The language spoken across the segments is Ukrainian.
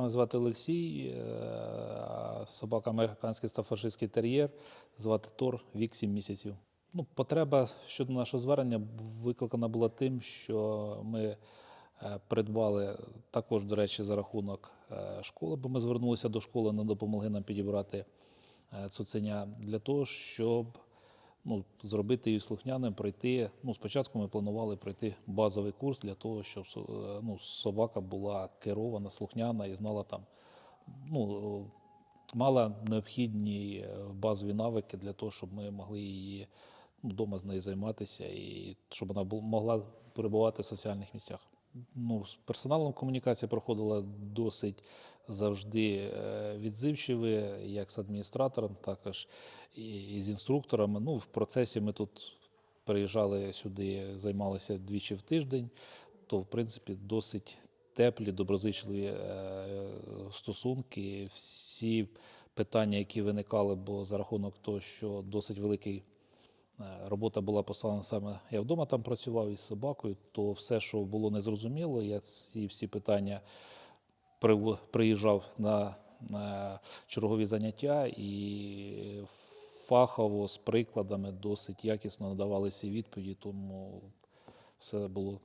Мене звати Олексій, е, собака американський стафашистський тер'єр, звати Тор, вік 7 місяців. Ну, потреба щодо нашого звернення викликана була тим, що ми е, придбали також, до речі, за рахунок е, школи, бо ми звернулися до школи, вони допомогли нам підібрати цуценя для того, щоб ну, зробити її слухняним, пройти. Ну, спочатку ми планували пройти базовий курс для того, щоб е, ну, собака була керована, слухняна і знала там, ну, мала необхідні е, базові навики для того, щоб ми могли її ну, вдома з нею займатися і щоб вона могла перебувати в соціальних місцях. Ну, з персоналом комунікація проходила досить завжди е, відзивчиво, як з адміністратором, також і, з інструкторами. Ну, в процесі ми тут приїжджали сюди, займалися двічі в тиждень, то в принципі досить теплі, доброзичливі е, стосунки. Всі питання, які виникали, бо за рахунок того, що досить великий робота була послана саме я вдома там працював із собакою, то все, що було незрозуміло, я ці всі питання приїжджав на, на чергові заняття і фахово з прикладами досить якісно надавалися відповіді, тому все було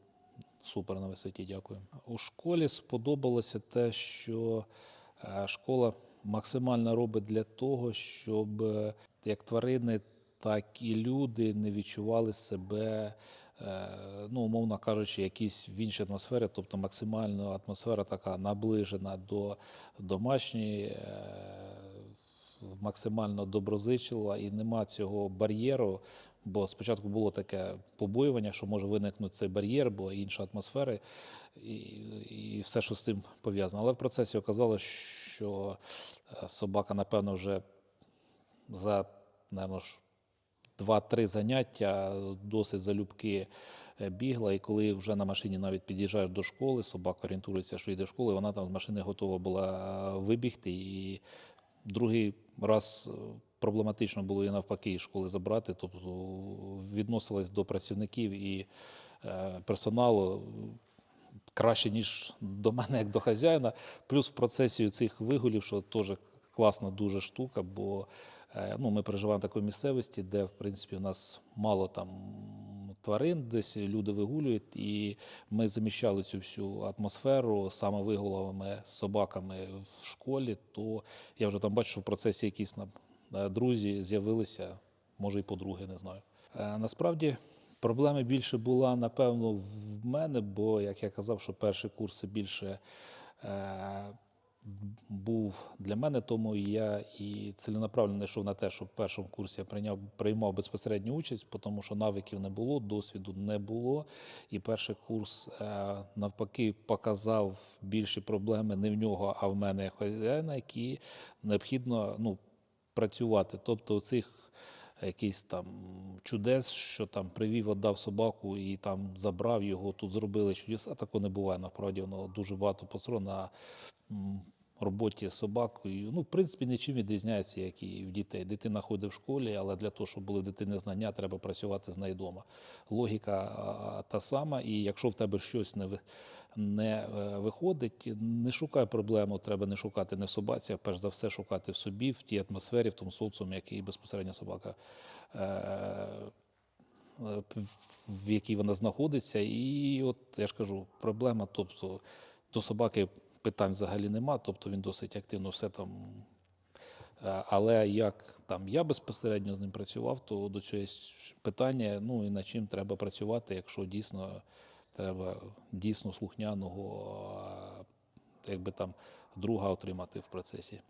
супер на висоті. Дякую. У школі сподобалося те, що е, школа максимально робить для того, щоб е, як тварини, так і люди не відчували себе, е, ну, умовно кажучи, якісь в іншій атмосфері, тобто максимально атмосфера така наближена до домашньої. е, максимально доброзичлива і нема цього бар'єру. Бо спочатку було таке побоювання, що може виникнути цей бар'єр, бо інша атмосфера, і, і все, що з цим пов'язано. Але в процесі оказалось, що е, собака, напевно, вже за напевно, ж, два-три заняття досить залюбки е, бігла. І коли вже на машині навіть під'їжджаєш до школи, собака орієнтується, що йде в школу, і вона там з машини готова була е, вибігти. І другий раз е, проблематично було її навпаки із школи забрати, тобто відносилась до працівників і персоналу краще, ніж до мене, як до хазяїна. Плюс в процесі цих вигулів, що теж класна дуже штука, бо е, ну, ми переживаємо в такій місцевості, де, в принципі, у нас мало там тварин, десь люди вигулюють, і ми заміщали цю всю атмосферу саме вигулами з собаками в школі, то я вже там бачу, що в процесі якісь нам е, друзі з'явилися, може і подруги, не знаю. Е, Насправді проблеми більше була, напевно, в мене, бо, як я казав, що перший курс це більше був для мене, тому я і ціленаправленно йшов на те, що в першому курсі я прийняв, приймав безпосередню участь, тому що навиків не було, досвіду не було. І перший курс е, навпаки показав більші проблеми не в нього, а в мене як хазяїна, які необхідно ну, працювати. Тобто цих якийсь там чудес, що там привів, віддав собаку і там забрав його, тут зробили чудеса. Такого не буває. Насправді воно дуже багато м, роботі з собакою. Ну, в принципі, нічим відрізняється, як і в дітей. Дитина ходить в школі, але для того, щоб були дитини знання, треба працювати з нею вдома. Логіка та сама, і якщо в тебе щось не не е, виходить, не шукай проблему, треба не шукати не в собаці, а перш за все шукати в собі, в тій атмосфері, в тому соціумі, який безпосередньо собака. е, е, В якій вона знаходиться, і от я ж кажу, проблема, тобто до собаки питань взагалі нема, тобто він досить активно все там. Е, Але як там я безпосередньо з ним працював, то до цього є питання, ну і над чим треба працювати, якщо дійсно треба дійсно слухняного, якби там друга отримати в процесі.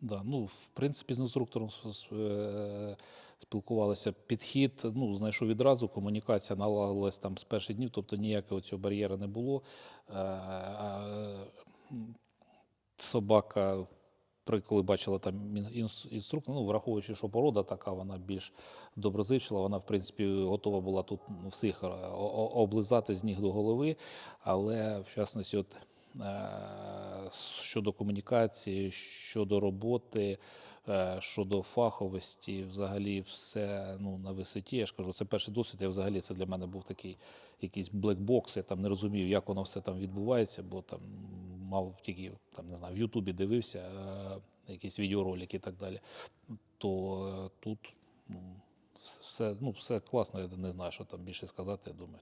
Да, ну, в принципі, з інструктором е, спілкувалися. Підхід, ну, знайшов відразу, комунікація налагодилась там з перших днів, тобто ніякого цього бар'єру не було. Собака, коли бачила там ін- інс- інструктор, ну, враховуючи, що порода така, вона більш доброзичлива, вона, в принципі, готова була тут всіх е, облизати з ніг до голови, але в частності, от, щодо комунікації, щодо роботи, е, щодо фаховості, взагалі все ну, на висоті. Я ж кажу, це перший досвід. Я взагалі це для мене був такий якийсь блекбокс. Я там не розумів, як воно все там відбувається, бо там мав тільки там, не знаю, в Ютубі дивився е, якісь відеоролики і так далі, то е, тут ну, все, ну, все класно, я не знаю, що там більше сказати, я думаю.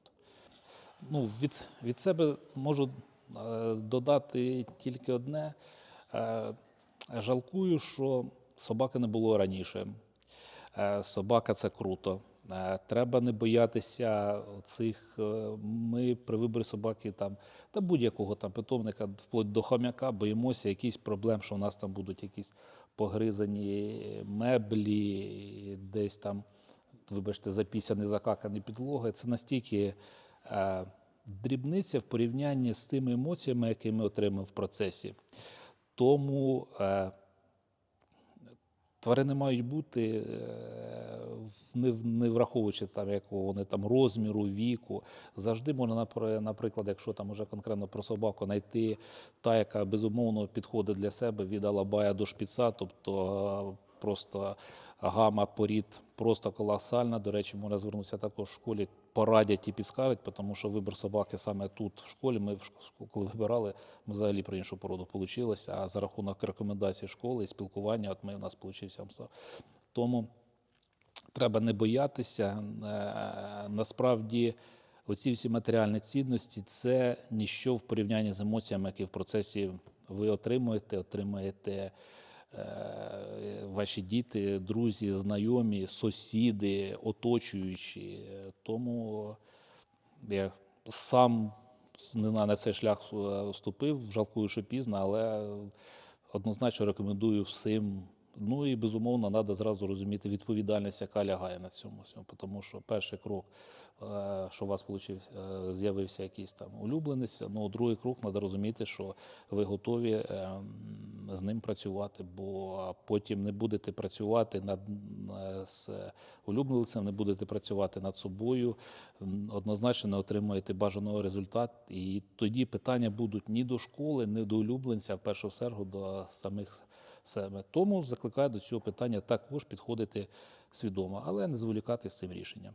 Ну, від, від себе можу е, додати тільки одне. Е, жалкую, що собаки не було раніше. Е, собака це круто. Е, треба не боятися цих. Ми при виборі собаки там та будь-якого там питомника, вплоть до хомяка, боїмося якісь проблем, що у нас там будуть якісь погризані меблі, десь там, вибачте, запісяні, закакані підлоги. Це настільки е, дрібниця в порівнянні з тими емоціями, які ми отримуємо в процесі. Тому е, тварини мають бути, е, не, не враховуючи там, якого вони там розміру, віку. Завжди можна, наприклад, якщо там уже конкретно про собаку, знайти та, яка безумовно підходить для себе від алабая до шпіца, тобто е, просто гама порід просто колосальна. До речі, можна звернутися також в школі, порадять і підскажуть, тому що вибір собаки саме тут, в школі. Ми в коли вибирали, ми взагалі про іншу породу вийшло, а за рахунок рекомендацій школи і спілкування, от ми у нас получився Амстав. Тому треба не боятися. Е, Насправді, оці всі матеріальні цінності це ніщо в порівнянні з емоціями, які в процесі ви отримуєте, отримаєте. Е, Ваші діти, друзі, знайомі, сусіди, оточуючі. Тому я сам не на цей шлях е, вступив, жалкую, що пізно, але однозначно рекомендую всім. Ну і безумовно, треба зразу розуміти відповідальність, яка лягає на цьому всьому. Тому що перший крок, е, що у вас е, з'явився якийсь там улюбленець, ну другий крок треба розуміти, що ви готові е, з ним працювати, бо потім не будете працювати над з улюбленцем, не будете працювати над собою, однозначно не отримаєте бажаного результату. І тоді питання будуть ні до школи, ні до улюбленця, а в першу чергу до самих себе. Тому закликаю до цього питання також підходити свідомо, але не зволікати з цим рішенням.